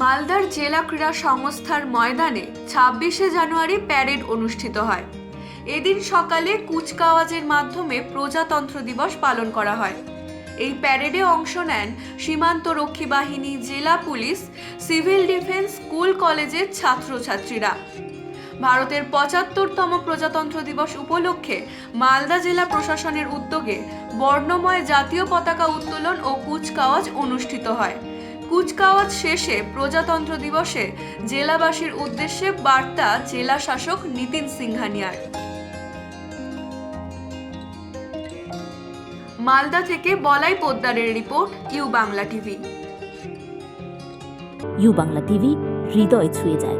মালদার জেলা ক্রীড়া সংস্থার ময়দানে ছাব্বিশে জানুয়ারি প্যারেড অনুষ্ঠিত হয়। এদিন সকালে কুচকাওয়াজের মাধ্যমে প্রজাতন্ত্র দিবস পালন করা হয়। এই প্যারেডে অংশ নেন সীমান্ত রক্ষী বাহিনী, জেলা পুলিশ, সিভিল ডিফেন্স, স্কুল, কলেজের ছাত্রছাত্রীরা। ভারতের পঁচাত্তরতম প্রজাতন্ত্র দিবস উপলক্ষে মালদা জেলা প্রশাসনের উদ্যোগে বর্ণময় জাতীয় পতাকা উত্তোলন ও কুচকাওয়াজ অনুষ্ঠিত হয়। কুচকাওয়াজ শেষে প্রজাতন্ত্র দিবসে জেলাবাসীর উদ্দেশ্যে বার্তা জেলা শাসক নীতিন সিংহানিয়ার। মালদা থেকে Balai পোদ্দারের report, U Bangla TV. U Bangla TV, হৃদয় ছুঁয়ে যায়।